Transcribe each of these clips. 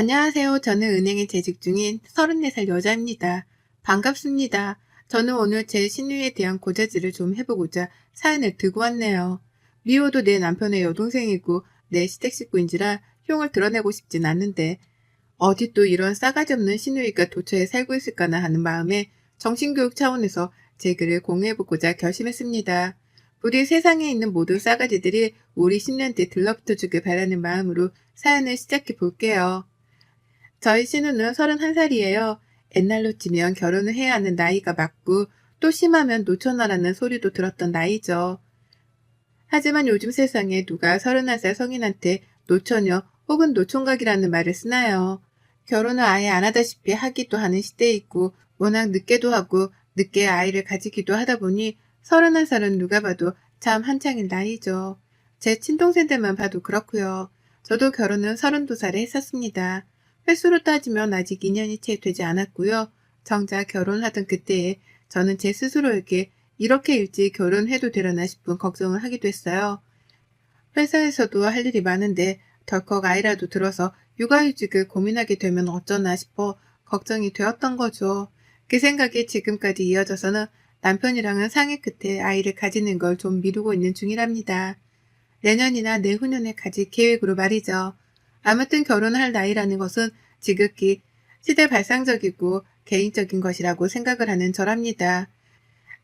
안녕하세요. 저는 은행에 재직 중인 34살 여자입니다. 반갑습니다. 저는 오늘 제 신유에 대한 고자질을 좀 해보고자 사연을 들고 왔네요. 미호도 내 남편의 여동생이고 내 시댁 식구인지라 흉을 드러내고 싶진 않는데 어디 또 이런 싸가지 없는 신우이가 도처에 살고 있을까나 하는 마음에 정신교육 차원에서 제 글을 공유해보고자 결심했습니다. 부디 세상에 있는 모든 싸가지들이 우리 10년대 들러붙어 주길 바라는 마음으로 사연을 시작해 볼게요. 저희 신우는 31살이에요. 옛날로 치면 결혼을 해야 하는 나이가 맞고 또 심하면 노처나라는 소리도 들었던 나이죠. 하지만 요즘 세상에 누가 31살 성인한테 노처녀 혹은 노총각이라는 말을 쓰나요? 결혼을 아예 안 하다시피 하기도 하는 시대에 있고 워낙 늦게도 하고 늦게 아이를 가지기도 하다 보니 31살은 누가 봐도 참 한창인 나이죠. 제 친동생들만 봐도 그렇고요. 저도 결혼은 32살에 했었습니다. 횟수로 따지면 아직 2년이 채 되지 않았고요. 정작 결혼하던 그때에 저는 제 스스로에게 이렇게 일찍 결혼해도 되려나 싶은 걱정을 하기도 했어요. 회사에서도 할 일이 많은데 덜컥 아이라도 들어서 육아휴직을 고민하게 되면 어쩌나 싶어 걱정이 되었던 거죠. 그 생각이 지금까지 이어져서는 남편이랑은 상의 끝에 아이를 가지는 걸 좀 미루고 있는 중이랍니다. 내년이나 내후년에 가질 계획으로 말이죠. 아무튼 결혼할 나이라는 것은 지극히 시대 발상적이고 개인적인 것이라고 생각을 하는 저랍니다.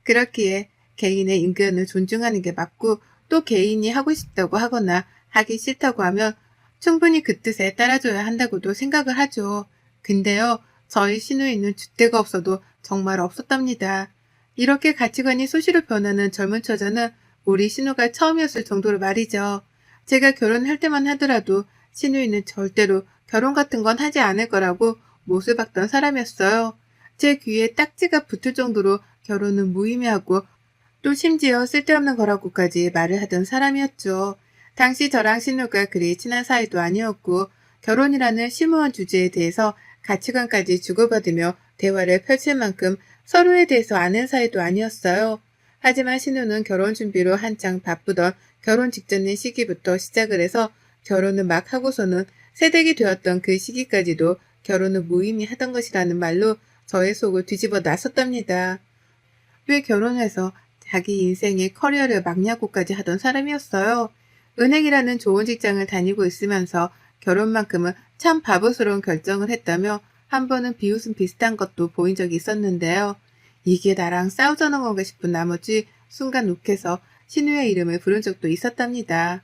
그렇기에 개인의 인견을 존중하는 게 맞고 또 개인이 하고 싶다고 하거나 하기 싫다고 하면 충분히 그 뜻에 따라줘야 한다고도 생각을 하죠. 근데요, 저희 시누이는 줏대가 없어도 정말 없었답니다. 이렇게 가치관이 수시로 변하는 젊은 처자는 우리 신우가 처음이었을 정도로 말이죠. 제가 결혼할 때만 하더라도 신우이는 절대로 결혼 같은 건 하지 않을 거라고 못을 박던 사람이었어요. 제 귀에 딱지가 붙을 정도로 결혼은 무의미하고 또 심지어 쓸데없는 거라고까지 말을 하던 사람이었죠. 당시 저랑 신우가 그리 친한 사이도 아니었고 결혼이라는 심오한 주제에 대해서 가치관까지 주고받으며 대화를 펼칠 만큼 서로에 대해서 아는 사이도 아니었어요. 하지만 신우는 결혼 준비로 한창 바쁘던 결혼 직전의 시기부터 시작을 해서 결혼을 막 하고서는 새댁이 되었던 그 시기까지도 결혼을 무의미 하던 것이라는 말로 저의 속을 뒤집어 놨었답니다. 왜 결혼해서 자기 인생의 커리어를 막냐고까지 하던 사람이었어요. 은행이라는 좋은 직장을 다니고 있으면서 결혼만큼은 참 바보스러운 결정을 했다며 한 번은 비웃음 비슷한 것도 보인 적이 있었는데요. 이게 나랑 싸우자는 건가 싶은 나머지 순간 욱해서 신우의 이름을 부른 적도 있었답니다.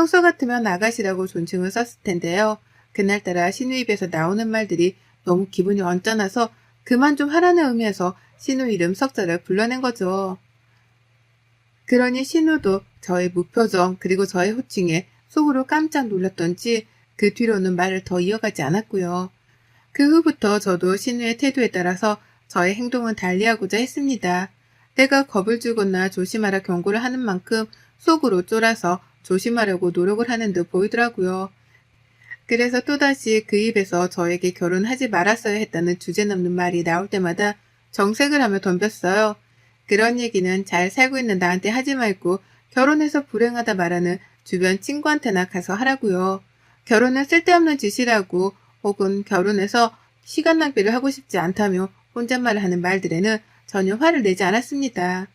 평소 같으면 아가씨라고 존칭을 썼을 텐데요. 그날따라 신우 입에서 나오는 말들이 너무 기분이 언짢아서 그만 좀 하라는 의미에서 신우 이름 석자를 불러낸 거죠. 그러니 신우도 저의 무표정 그리고 저의 호칭에 속으로 깜짝 놀랐던지 그 뒤로는 말을 더 이어가지 않았고요. 그 후부터 저도 신우의 태도에 따라서 저의 행동은 달리하고자 했습니다. 내가 겁을 주거나 조심하라 경고를 하는 만큼 속으로 쫄아서 조심하려고 노력을 하는 듯 보이더라고요. 그래서 또다시 그 입에서 저에게 결혼하지 말았어야 했다는 주제넘는 말이 나올 때마다 정색을 하며 덤볐어요. 그런 얘기는 잘 살고 있는 나한테 하지 말고 결혼해서 불행하다 말하는 주변 친구한테나 가서 하라고요. 결혼은 쓸데없는 짓이라고 혹은 결혼해서 시간 낭비를 하고 싶지 않다며 혼잣말을 하는 말들에는 전혀 화를 내지 않았습니다.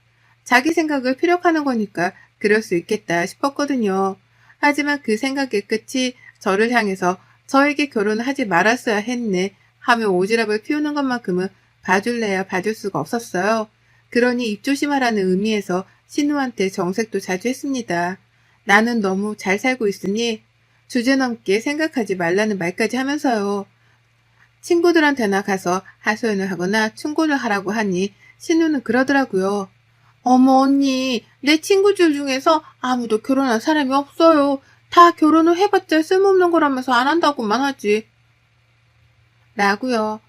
자기 생각을 피력하는 거니까 그럴 수 있겠다 싶었거든요. 하지만 그 생각의 끝이 저를 향해서 저에게 결혼을 하지 말았어야 했네 하며 오지랖을 피우는 것만큼은 봐줄래야 봐줄 수가 없었어요. 그러니 입조심하라는 의미에서 신우한테 정색도 자주 했습니다. 나는 너무 잘 살고 있으니 주제넘게 생각하지 말라는 말까지 하면서요. 친구들한테나 가서 하소연을 하거나 충고를 하라고 하니 신우는 그러더라고요. 어머 언니, 내 친구들 중에서 아무도 결혼한 사람이 없어요. 다 결혼을 해봤자 쓸모없는 거라면서 안 한다고만 하지. 라고요.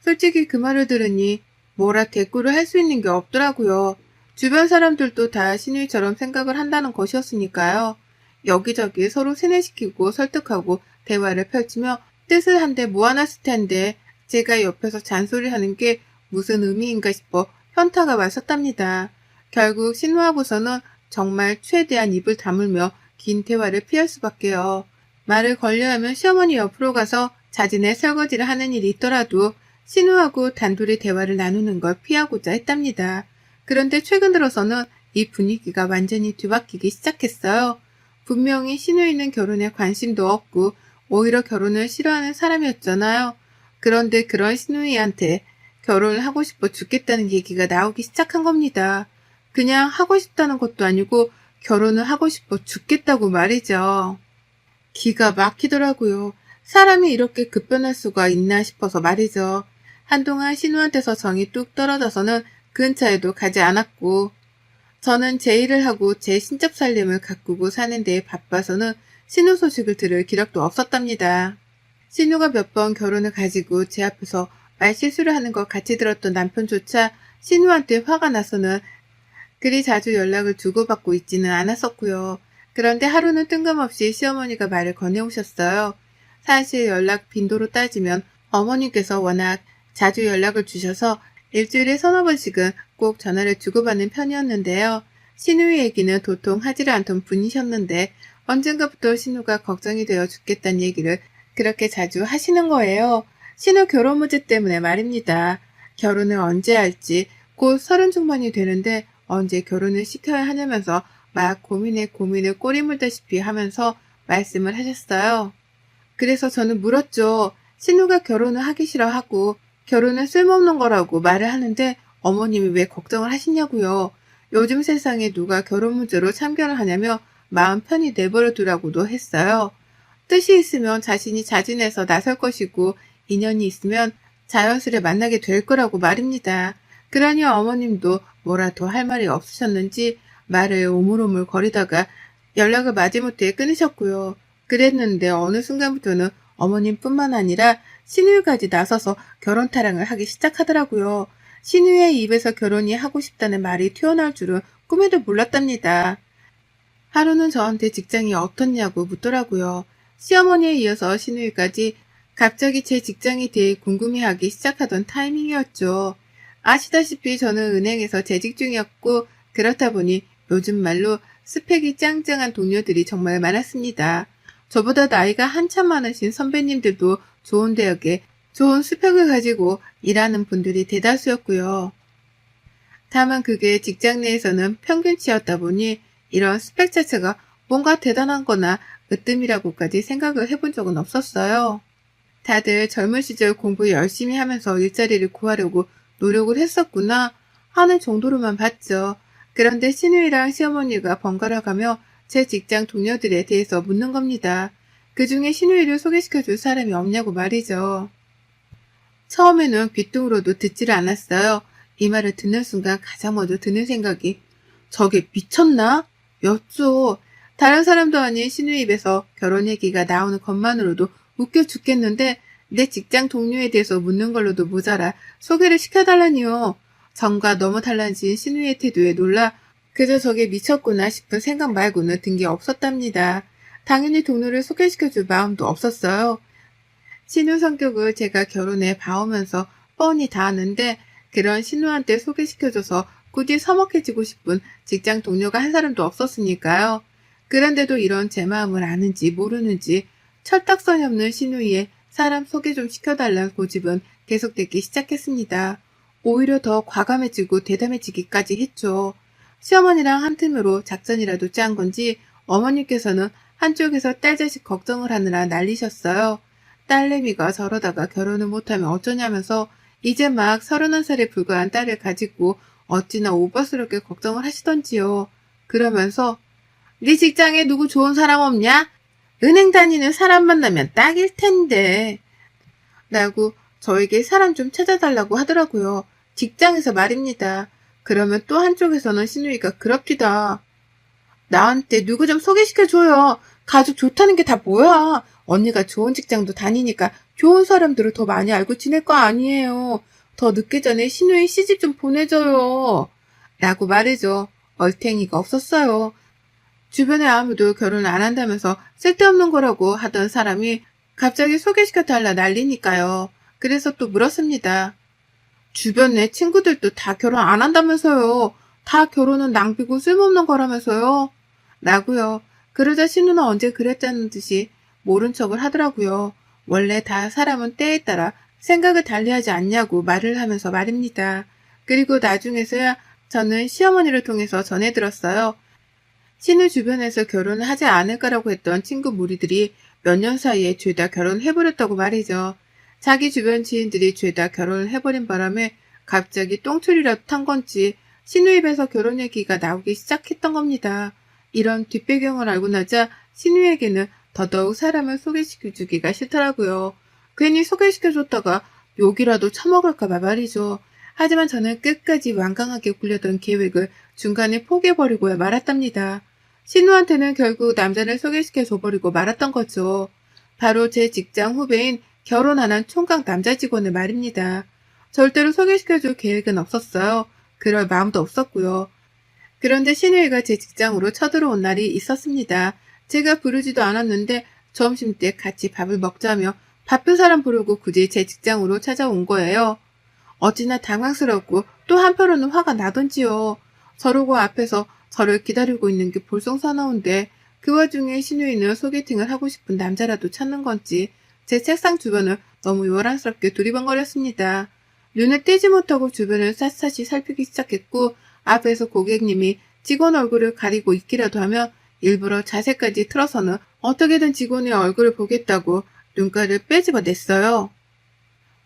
솔직히 그 말을 들으니 뭐라 대꾸를 할 수 있는 게 없더라고요. 주변 사람들도 다 신우이처럼 생각을 한다는 것이었으니까요. 여기저기 서로 세뇌시키고 설득하고 대화를 펼치며 뜻을 한데 모아놨을 텐데 제가 옆에서 잔소리하는 게 무슨 의미인가 싶어 현타가 왔었답니다. 결국 신우하고서는 정말 최대한 입을 다물며 긴 대화를 피할 수밖에요. 말을 걸려 하면 시어머니 옆으로 가서 자진의 설거지를 하는 일이 있더라도 신우하고 단둘이 대화를 나누는 걸 피하고자 했답니다. 그런데 최근 들어서는 이 분위기가 완전히 뒤바뀌기 시작했어요. 분명히 신우이는 결혼에 관심도 없고 오히려 결혼을 싫어하는 사람이었잖아요. 그런데 그런 신우이한테 결혼을 하고 싶어 죽겠다는 얘기가 나오기 시작한 겁니다. 그냥 하고 싶다는 것도 아니고 결혼을 하고 싶어 죽겠다고 말이죠. 기가 막히더라고요. 사람이 이렇게 급변할 수가 있나 싶어서 말이죠. 한동안 신우한테서 정이 뚝 떨어져서는 근처에도 가지 않았고, 저는 제 일을 하고 제 신접 살림을 가꾸고 사는 데에 바빠서는 신우 소식을 들을 기력도 없었답니다. 신우가 몇 번 결혼을 가지고 제 앞에서 말실수를 하는 걸 같이 들었던 남편조차 신우한테 화가 나서는 그리 자주 연락을 주고받고 있지는 않았었고요. 그런데 하루는 뜬금없이 시어머니가 말을 건네오셨어요. 사실 연락 빈도로 따지면 어머님께서 워낙 자주 연락을 주셔서 일주일에 서너 번씩은 꼭 전화를 주고받는 편이었는데요. 신우의 얘기는 도통 하지를 않던 분이셨는데 언젠가부터 신우가 걱정이 되어 죽겠다는 얘기를 그렇게 자주 하시는 거예요. 신우 결혼 문제 때문에 말입니다. 결혼을 언제 할지 곧 서른 중반이 되는데 언제 결혼을 시켜야 하냐면서 막 고민에 고민을 꼬리 물다시피 하면서 말씀을 하셨어요. 그래서 저는 물었죠. 신우가 결혼을 하기 싫어하고 결혼은 쓸모없는 거라고 말을 하는데 어머님이 왜 걱정을 하시냐고요. 요즘 세상에 누가 결혼 문제로 참견을 하냐며 마음 편히 내버려 두라고도 했어요. 뜻이 있으면 자신이 자진해서 나설 것이고 인연이 있으면 자연스레 만나게 될 거라고 말입니다. 그러니 어머님도 뭐라도 할 말이 없으셨는지 말을 오물오물 거리다가 연락을 마지못해 끊으셨고요. 그랬는데 어느 순간부터는 어머님뿐만 아니라 신우까지 나서서 결혼 타랑을 하기 시작하더라고요. 신우의 입에서 결혼이 하고 싶다는 말이 튀어나올 줄은 꿈에도 몰랐답니다. 하루는 저한테 직장이 어떻냐고 묻더라고요. 시어머니에 이어서 신우이까지 갑자기 제 직장에 대해 궁금해하기 시작하던 타이밍이었죠. 아시다시피 저는 은행에서 재직 중이었고 그렇다 보니 요즘 말로 스펙이 짱짱한 동료들이 정말 많았습니다. 저보다 나이가 한참 많으신 선배님들도 좋은 대학에 좋은 스펙을 가지고 일하는 분들이 대다수였고요. 다만 그게 직장 내에서는 평균치였다 보니 이런 스펙 자체가 뭔가 대단한 거나 으뜸이라고까지 생각을 해본 적은 없었어요. 다들 젊은 시절 공부 열심히 하면서 일자리를 구하려고 노력을 했었구나 하는 정도로만 봤죠. 그런데 신우이랑 시어머니가 번갈아 가며 제 직장 동료들에 대해서 묻는 겁니다. 그 중에 신우이를 소개시켜 줄 사람이 없냐고 말이죠. 처음에는 귀뚱으로도 듣지를 않았어요. 이 말을 듣는 순간 가장 먼저 드는 생각이 저게 미쳤나? 였죠. 다른 사람도 아닌 신우이 입에서 결혼 얘기가 나오는 것만으로도 웃겨 죽겠는데 내 직장 동료에 대해서 묻는 걸로도 모자라 소개를 시켜달라니요. 정과 너무 달라진 신우의 태도에 놀라 그저 저게 미쳤구나 싶은 생각 말고는 든 게 없었답니다. 당연히 동료를 소개시켜줄 마음도 없었어요. 신우 성격을 제가 결혼해 봐오면서 뻔히 다 아는데 그런 신우한테 소개시켜줘서 굳이 서먹해지고 싶은 직장 동료가 한 사람도 없었으니까요. 그런데도 이런 제 마음을 아는지 모르는지 철딱선이 없는 신우이의 사람 소개 좀 시켜달라는 고집은 계속되기 시작했습니다. 오히려 더 과감해지고 대담해지기까지 했죠. 시어머니랑 한 틈으로 작전이라도 짠 건지 어머니께서는 한쪽에서 딸 자식 걱정을 하느라 난리셨어요. 딸내미가 저러다가 결혼을 못하면 어쩌냐면서 이제 막 서른한 살에 불과한 딸을 가지고 어찌나 오버스럽게 걱정을 하시던지요. 그러면서 네 직장에 누구 좋은 사람 없냐? 은행 다니는 사람 만나면 딱일 텐데. 라고 저에게 사람 좀 찾아달라고 하더라고요. 직장에서 말입니다. 그러면 또 한쪽에서는 신우이가 그럽디다. 나한테 누구 좀 소개시켜줘요. 가족 좋다는 게 다 뭐야. 언니가 좋은 직장도 다니니까 좋은 사람들을 더 많이 알고 지낼 거 아니에요. 더 늦기 전에 신우이 시집 좀 보내줘요. 라고 말해줘. 얼탱이가 없었어요. 주변에 아무도 결혼 안 한다면서 쓸데없는 거라고 하던 사람이 갑자기 소개시켜 달라 난리니까요. 그래서 또 물었습니다. 주변에 친구들도 다 결혼 안 한다면서요. 다 결혼은 낭비고 쓸모없는 거라면서요. 라고요. 그러자 신우는 언제 그랬다는 듯이 모른 척을 하더라고요. 원래 다 사람은 때에 따라 생각을 달리하지 않냐고 말을 하면서 말입니다. 그리고 나중에서야 저는 시어머니를 통해서 전해 들었어요. 신우 주변에서 결혼을 하지 않을 거라고 했던 친구 무리들이 몇 년 사이에 죄다 결혼해버렸다고 말이죠. 자기 주변 지인들이 죄다 결혼을 해버린 바람에 갑자기 똥줄이라도 탄 건지 신우 입에서 결혼 얘기가 나오기 시작했던 겁니다. 이런 뒷배경을 알고 나자 신우에게는 더더욱 사람을 소개시켜주기가 싫더라고요. 괜히 소개시켜줬다가 욕이라도 처먹을까봐 말이죠. 하지만 저는 끝까지 완강하게 굴려던 계획을 중간에 포기해버리고야 말았답니다. 신우한테는 결국 남자를 소개시켜 줘버리고 말았던 거죠. 바로 제 직장 후배인 결혼 안 한 총각 남자 직원을 말입니다. 절대로 소개시켜 줄 계획은 없었어요. 그럴 마음도 없었고요. 그런데 신우이가 제 직장으로 쳐들어온 날이 있었습니다. 제가 부르지도 않았는데 점심때 같이 밥을 먹자며 바쁜 사람 부르고 굳이 제 직장으로 찾아온 거예요. 어찌나 당황스럽고 또 한편으로는 화가 나던지요. 저러고 앞에서 저를 기다리고 있는 게 볼썽사나운데 그 와중에 신우이는 소개팅을 하고 싶은 남자라도 찾는 건지 제 책상 주변을 너무 요란스럽게 두리번거렸습니다. 눈을 떼지 못하고 주변을 샅샅이 살피기 시작했고 앞에서 고객님이 직원 얼굴을 가리고 있기라도 하면 일부러 자세까지 틀어서는 어떻게든 직원의 얼굴을 보겠다고 눈가를 빼집어 냈어요.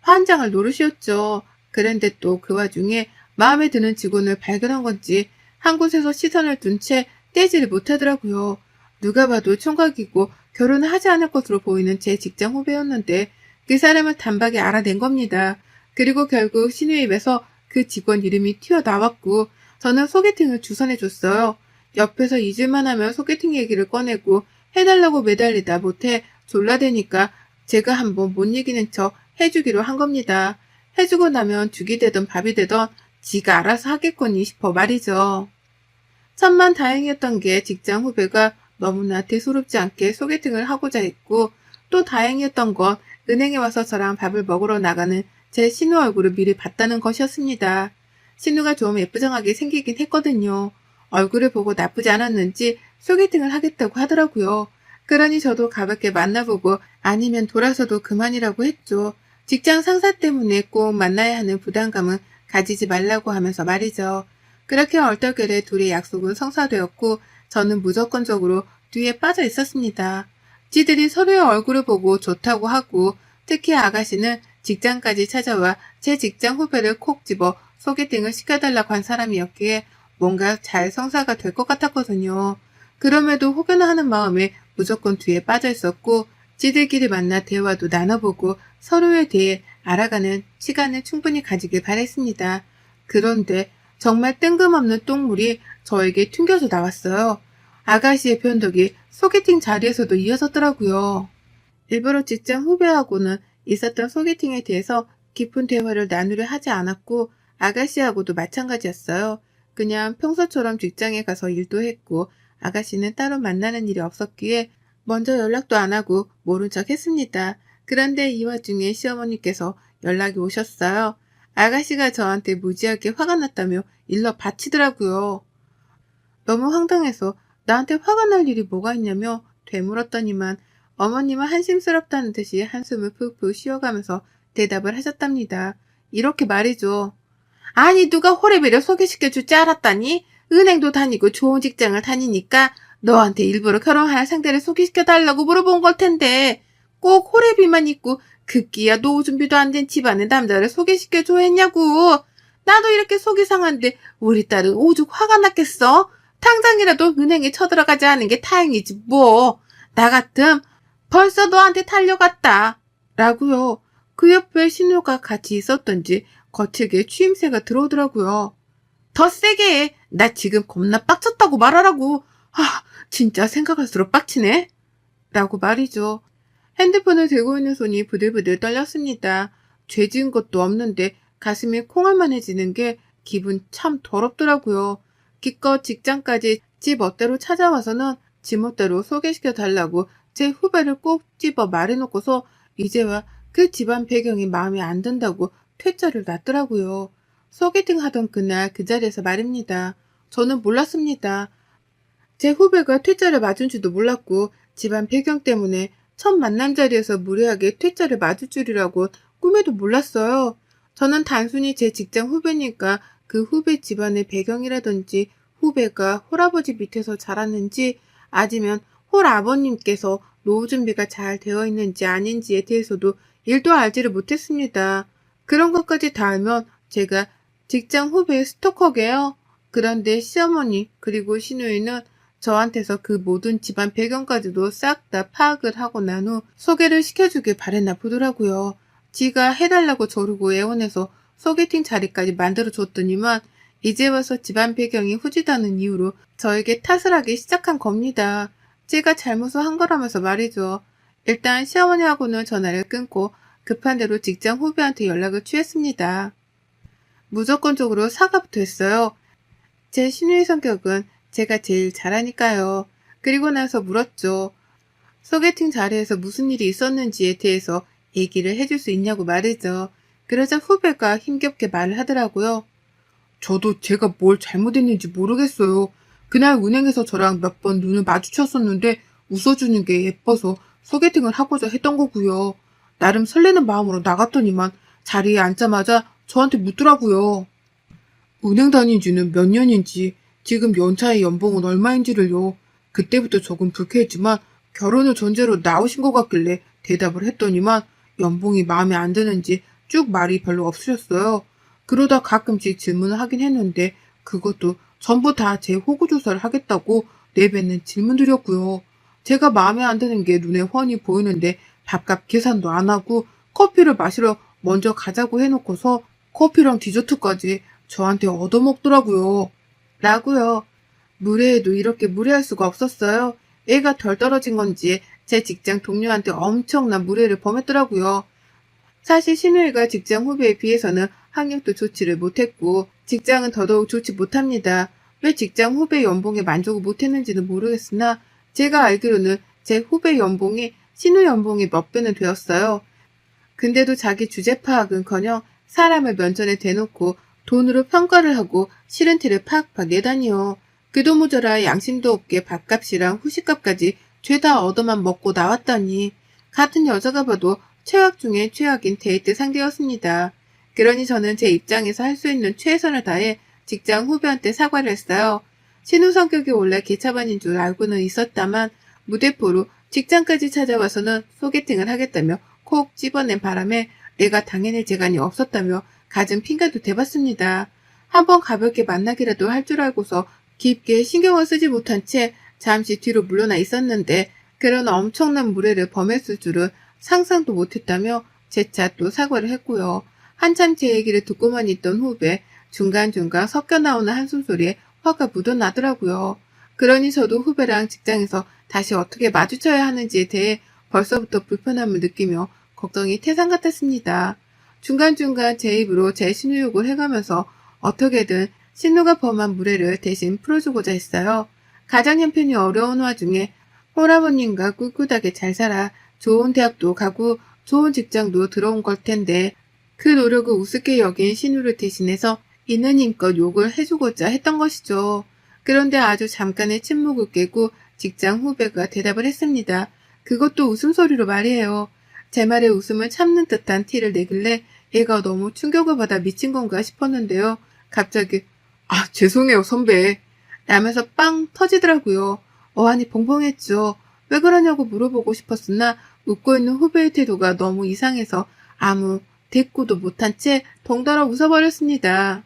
환장을 노릇이었죠. 그런데 또 그 와중에 마음에 드는 직원을 발견한 건지 한 곳에서 시선을 둔 채 떼지를 못하더라고요. 누가 봐도 총각이고 결혼을 하지 않을 것으로 보이는 제 직장 후배였는데 그 사람을 단박에 알아낸 겁니다. 그리고 결국 신우 입에서 그 직원 이름이 튀어나왔고 저는 소개팅을 주선해줬어요. 옆에서 잊을만 하면 소개팅 얘기를 꺼내고 해달라고 매달리다 못해 졸라대니까 제가 한번 못 이기는 척 해주기로 한 겁니다. 해주고 나면 죽이 되던 밥이 되던 지가 알아서 하겠거니 싶어 말이죠. 천만 다행이었던 게 직장 후배가 너무나 대수롭지 않게 소개팅을 하고자 했고 또 다행이었던 건 은행에 와서 저랑 밥을 먹으러 나가는 제 신우 얼굴을 미리 봤다는 것이었습니다. 신우가 좀 예쁘장하게 생기긴 했거든요. 얼굴을 보고 나쁘지 않았는지 소개팅을 하겠다고 하더라고요. 그러니 저도 가볍게 만나보고 아니면 돌아서도 그만이라고 했죠. 직장 상사 때문에 꼭 만나야 하는 부담감은 가지지 말라고 하면서 말이죠. 그렇게 얼떨결에 둘의 약속은 성사되었고 저는 무조건적으로 뒤에 빠져 있었습니다. 지들이 서로의 얼굴을 보고 좋다고 하고 특히 아가씨는 직장까지 찾아와 제 직장 후배를 콕 집어 소개팅을 시켜달라고 한 사람이었기에 뭔가 잘 성사가 될 것 같았거든요. 그럼에도 혹여나 하는 마음에 무조건 뒤에 빠져 있었고 지들끼리 만나 대화도 나눠보고 서로에 대해 알아가는 시간을 충분히 가지길 바랬습니다. 그런데 정말 뜬금없는 똥물이 저에게 튕겨져 나왔어요. 아가씨의 변덕이 소개팅 자리에서도 이어졌더라고요. 일부러 직장 후배하고는 있었던 소개팅에 대해서 깊은 대화를 나누려 하지 않았고 아가씨하고도 마찬가지였어요. 그냥 평소처럼 직장에 가서 일도 했고 아가씨는 따로 만나는 일이 없었기에 먼저 연락도 안 하고 모른 척 했습니다. 그런데 이 와중에 시어머니께서 연락이 오셨어요. 아가씨가 저한테 무지하게 화가 났다며 일러 바치더라고요. 너무 황당해서 나한테 화가 날 일이 뭐가 있냐며 되물었더니만 어머님은 한심스럽다는 듯이 한숨을 푹푹 쉬어가면서 대답을 하셨답니다. 이렇게 말이죠. 아니 누가 호래비를 소개시켜 줄 줄 알았다니? 은행도 다니고 좋은 직장을 다니니까 너한테 일부러 결혼할 상대를 소개시켜 달라고 물어본 걸 텐데 꼭 호래비만 있고 급기야 노후 준비도 안 된 집안의 남자를 소개시켜줘 했냐고. 나도 이렇게 속이 상한데 우리 딸은 오죽 화가 났겠어? 당장이라도 은행에 쳐들어가지 않은 게 다행이지 뭐. 나 같음 벌써 너한테 달려갔다. 라고요. 그 옆에 신우가 같이 있었던지 거칠게 취임새가 들어오더라고요. 더 세게 해. 나 지금 겁나 빡쳤다고 말하라고. 아, 진짜 생각할수록 빡치네. 라고 말이죠. 핸드폰을 들고 있는 손이 부들부들 떨렸습니다. 죄 지은 것도 없는데 가슴이 콩알만해지는 게 기분 참 더럽더라고요. 기껏 직장까지 지 멋대로 찾아와서는 지 멋대로 소개시켜 달라고 제 후배를 꼭 집어 말해놓고서 이제와 그 집안 배경이 마음에 안 든다고 퇴짜를 놨더라고요. 소개팅 하던 그날 그 자리에서 말입니다. 저는 몰랐습니다. 제 후배가 퇴짜를 맞은지도 몰랐고 집안 배경 때문에 첫 만남 자리에서 무례하게 퇴짜를 맞을 줄이라고 꿈에도 몰랐어요. 저는 단순히 제 직장 후배니까 그 후배 집안의 배경이라든지 후배가 홀아버지 밑에서 자랐는지 아니면 홀아버님께서 노후 준비가 잘 되어 있는지 아닌지에 대해서도 일도 알지를 못했습니다. 그런 것까지 다 알면 제가 직장 후배의 스토커게요. 그런데 시어머니 그리고 시누이는 저한테서 그 모든 집안 배경까지도 싹 다 파악을 하고 난 후 소개를 시켜주길 바랬나 보더라고요. 지가 해달라고 저르고 애원해서 소개팅 자리까지 만들어줬더니만 이제 와서 집안 배경이 후지다는 이유로 저에게 탓을 하기 시작한 겁니다. 제가 잘못을 한 거라면서 말이죠. 일단 시어머니하고는 전화를 끊고 급한 대로 직장 후배한테 연락을 취했습니다. 무조건적으로 사과부터 했어요. 제 신우의 성격은 제가 제일 잘하니까요. 그리고 나서 물었죠. 소개팅 자리에서 무슨 일이 있었는지에 대해서 얘기를 해줄 수 있냐고 말이죠. 그러자 후배가 힘겹게 말을 하더라고요. 저도 제가 뭘 잘못했는지 모르겠어요. 그날 은행에서 저랑 몇 번 눈을 마주쳤었는데 웃어주는 게 예뻐서 소개팅을 하고자 했던 거고요. 나름 설레는 마음으로 나갔더니만 자리에 앉자마자 저한테 묻더라고요. 은행 다닌 지는 몇 년인지 지금 연차의 연봉은 얼마인지를요. 그때부터 조금 불쾌했지만 결혼을 전제로 나오신 것 같길래 대답을 했더니만 연봉이 마음에 안 드는지 쭉 말이 별로 없으셨어요. 그러다 가끔씩 질문을 하긴 했는데 그것도 전부 다 제 호구 조사를 하겠다고 내뱉는 질문들이었고요. 제가 마음에 안 드는 게 눈에 훤히 보이는데 밥값 계산도 안 하고 커피를 마시러 먼저 가자고 해놓고서 커피랑 디저트까지 저한테 얻어먹더라고요. 라고요. 무례해도 이렇게 무례할 수가 없었어요. 애가 덜 떨어진 건지 제 직장 동료한테 엄청난 무례를 범했더라고요. 사실 신우이가 직장 후배에 비해서는 학력도 좋지를 못했고 직장은 더더욱 좋지 못합니다. 왜 직장 후배 연봉에 만족을 못했는지는 모르겠으나 제가 알기로는 제 후배 연봉이 신우 연봉이 몇 배는 되었어요. 근데도 자기 주제 파악은커녕 사람을 면전에 대놓고 돈으로 평가를 하고 싫은 티를 팍팍 내다니요. 그도 모자라 양심도 없게 밥값이랑 후식값까지 죄다 얻어만 먹고 나왔다니 같은 여자가 봐도 최악 중에 최악인 데이트 상대였습니다. 그러니 저는 제 입장에서 할 수 있는 최선을 다해 직장 후배한테 사과를 했어요. 신우 성격이 원래 개차반인 줄 알고는 있었다만 무대포로 직장까지 찾아와서는 소개팅을 하겠다며 콕 집어낸 바람에 내가 당해낼 재간이 없었다며 갖은 핑계도 대봤습니다. 한번 가볍게 만나기라도 할 줄 알고서 깊게 신경을 쓰지 못한 채 잠시 뒤로 물러나 있었는데 그런 엄청난 무례를 범했을 줄은 상상도 못했다며 재차 또 사과를 했고요. 한참 제 얘기를 듣고만 있던 후배 중간중간 섞여 나오는 한숨소리에 화가 묻어나더라고요. 그러니 저도 후배랑 직장에서 다시 어떻게 마주쳐야 하는지에 대해 벌써부터 불편함을 느끼며 걱정이 태산 같았습니다. 중간중간 제 입으로 제 신우욕을 해가면서 어떻게든 신우가 범한 무례를 대신 풀어주고자 했어요. 가장 형편이 어려운 와중에 홀아버님과 꿋꿋하게 잘 살아 좋은 대학도 가고 좋은 직장도 들어온 걸 텐데 그 노력을 우습게 여긴 신우를 대신해서 있는 힘껏 욕을 해주고자 했던 것이죠. 그런데 아주 잠깐의 침묵을 깨고 직장 후배가 대답을 했습니다. 그것도 웃음소리로 말이에요. 제 말에 웃음을 참는 듯한 티를 내길래 얘가 너무 충격을 받아 미친 건가 싶었는데요. 갑자기 아 죄송해요 선배 라면서 빵 터지더라고요. 어안이 벙벙했죠. 왜 그러냐고 물어보고 싶었으나 웃고 있는 후배의 태도가 너무 이상해서 아무 대꾸도 못한 채 덩달아 웃어버렸습니다.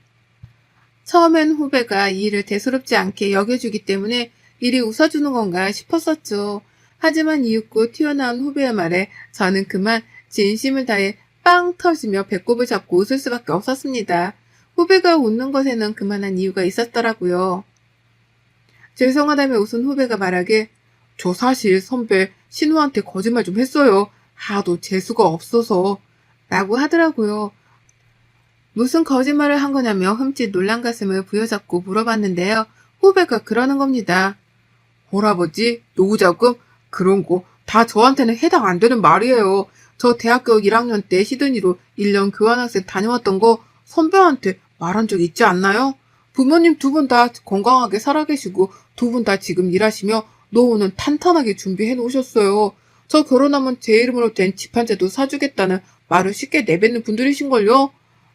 처음엔 후배가 이 일을 대수롭지 않게 여겨주기 때문에 일이 웃어주는 건가 싶었었죠. 하지만 이윽고 튀어나온 후배의 말에 저는 그만 진심을 다해 빵 터지며 배꼽을 잡고 웃을 수밖에 없었습니다. 후배가 웃는 것에는 그만한 이유가 있었더라고요. 죄송하다며 웃은 후배가 말하길 저 사실 선배 신우한테 거짓말 좀 했어요. 하도 재수가 없어서 라고 하더라고요. 무슨 거짓말을 한 거냐며 흠칫 놀란 가슴을 부여잡고 물어봤는데요. 후배가 그러는 겁니다. 홀아버지, 노후자금, 그런 거 다 저한테는 해당 안 되는 말이에요. 저 대학교 1학년 때 시드니로 1년 교환학생 다녀왔던 거 선배한테 말한 적 있지 않나요? 부모님 두 분 다 건강하게 살아계시고 두 분 다 지금 일하시며 노후는 탄탄하게 준비해 놓으셨어요. 저 결혼하면 제 이름으로 된 집 한 채도 사주겠다는 말을 쉽게 내뱉는 분들이신걸요?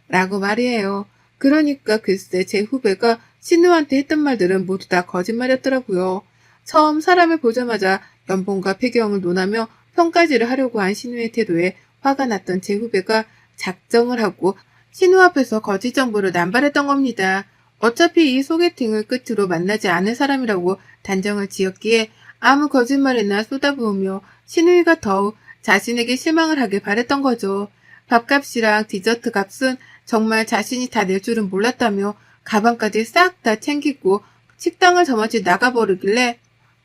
라고 말이에요. 그러니까 글쎄 제 후배가 신우한테 했던 말들은 모두 다 거짓말이었더라고요. 처음 사람을 보자마자 연봉과 배경을 논하며 평가질을 하려고 한 신우의 태도에 화가 났던 제 후배가 작정을 하고 신우 앞에서 거짓 정보를 남발했던 겁니다. 어차피 이 소개팅을 끝으로 만나지 않을 사람이라고 단정을 지었기에 아무 거짓말이나 쏟아부으며 신우이가 더욱 자신에게 실망을 하길 바랬던 거죠. 밥값이랑 디저트 값은 정말 자신이 다 낼 줄은 몰랐다며 가방까지 싹 다 챙기고 식당을 저마치 나가버리길래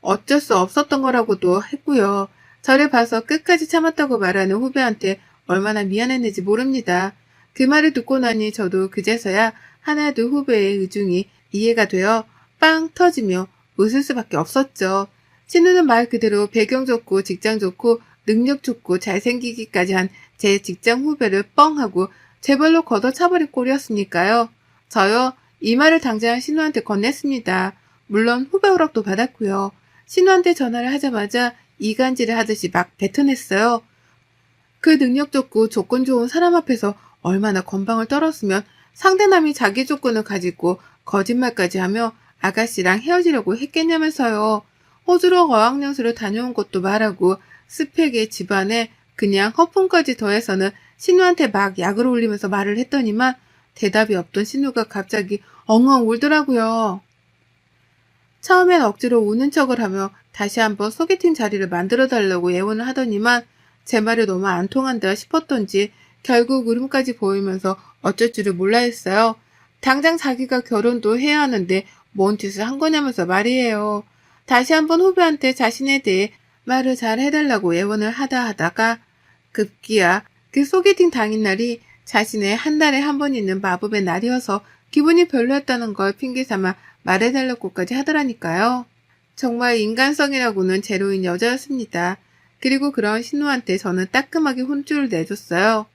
어쩔 수 없었던 거라고도 했고요. 저를 봐서 끝까지 참았다고 말하는 후배한테 얼마나 미안했는지 모릅니다. 그 말을 듣고 나니 저도 그제서야 하나둘 후배의 의중이 이해가 되어 빵 터지며 웃을 수밖에 없었죠. 신우는 말 그대로 배경 좋고 직장 좋고 능력 좋고 잘생기기까지 한 제 직장 후배를 뻥 하고 제발로 걷어차버릴 꼴이었으니까요. 저요, 이 말을 당장 신우한테 건넸습니다. 물론 후배 허락도 받았고요. 신우한테 전화를 하자마자 이간질을 하듯이 막 뱉어냈어요. 그 능력 좋고 조건 좋은 사람 앞에서 얼마나 건방을 떨었으면 상대남이 자기 조건을 가지고 거짓말까지 하며 아가씨랑 헤어지려고 했겠냐면서요. 호주로 어학연수를 다녀온 것도 말하고 스펙의 집안에 그냥 허풍까지 더해서는 신우한테 막 약을 올리면서 말을 했더니만 대답이 없던 신우가 갑자기 엉엉 울더라고요. 처음엔 억지로 우는 척을 하며 다시 한번 소개팅 자리를 만들어 달라고 예원을 하더니만 제 말이 너무 안 통한다 싶었던지 결국 울음까지 보이면서 어쩔 줄을 몰라 했어요. 당장 자기가 결혼도 해야 하는데 뭔 짓을 한 거냐면서 말이에요. 다시 한번 후배한테 자신에 대해 말을 잘 해달라고 예원을 하다 하다가 급기야 그 소개팅 당일 날이 자신의 한 달에 한 번 있는 마법의 날이어서 기분이 별로였다는 걸 핑계 삼아 말해달라고까지 하더라니까요. 정말 인간성이라고는 제로인 여자였습니다. 그리고 그런 신우한테 저는 따끔하게 혼쭐을 내줬어요.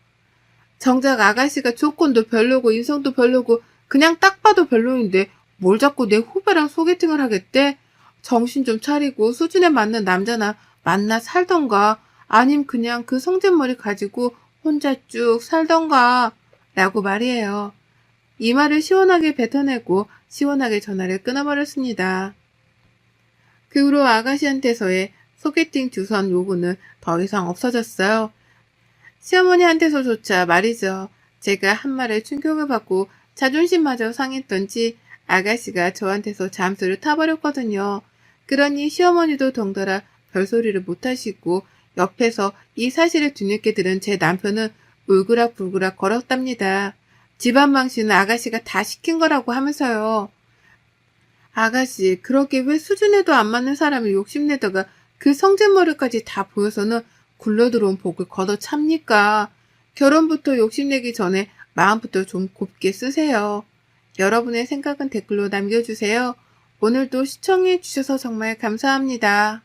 정작 아가씨가 조건도 별로고 인성도 별로고 그냥 딱 봐도 별로인데 뭘 자꾸 내 후배랑 소개팅을 하겠대? 정신 좀 차리고 수준에 맞는 남자나 만나 살던가 아님 그냥 그 성질머리 가지고 혼자 쭉 살던가 라고 말이에요. 이 말을 시원하게 뱉어내고 시원하게 전화를 끊어버렸습니다. 그 후로 아가씨한테서의 소개팅 주선 요구는 더 이상 없어졌어요. 시어머니한테서조차 말이죠. 제가 한 말에 충격을 받고 자존심마저 상했던지 아가씨가 저한테서 잠수를 타버렸거든요. 그러니 시어머니도 덩달아 별소리를 못하시고 옆에서 이 사실을 뒤늦게 들은 제 남편은 울그락불그락 걸었답니다. 집안 망신은 아가씨가 다 시킨 거라고 하면서요. 아가씨, 그렇게 왜 수준에도 안 맞는 사람을 욕심내다가 그 성질머리까지 다 보여서는 굴러 들어온 복을 걷어 찹니까? 결혼부터 욕심내기 전에 마음부터 좀 곱게 쓰세요. 여러분의 생각은 댓글로 남겨주세요. 오늘도 시청해주셔서 정말 감사합니다.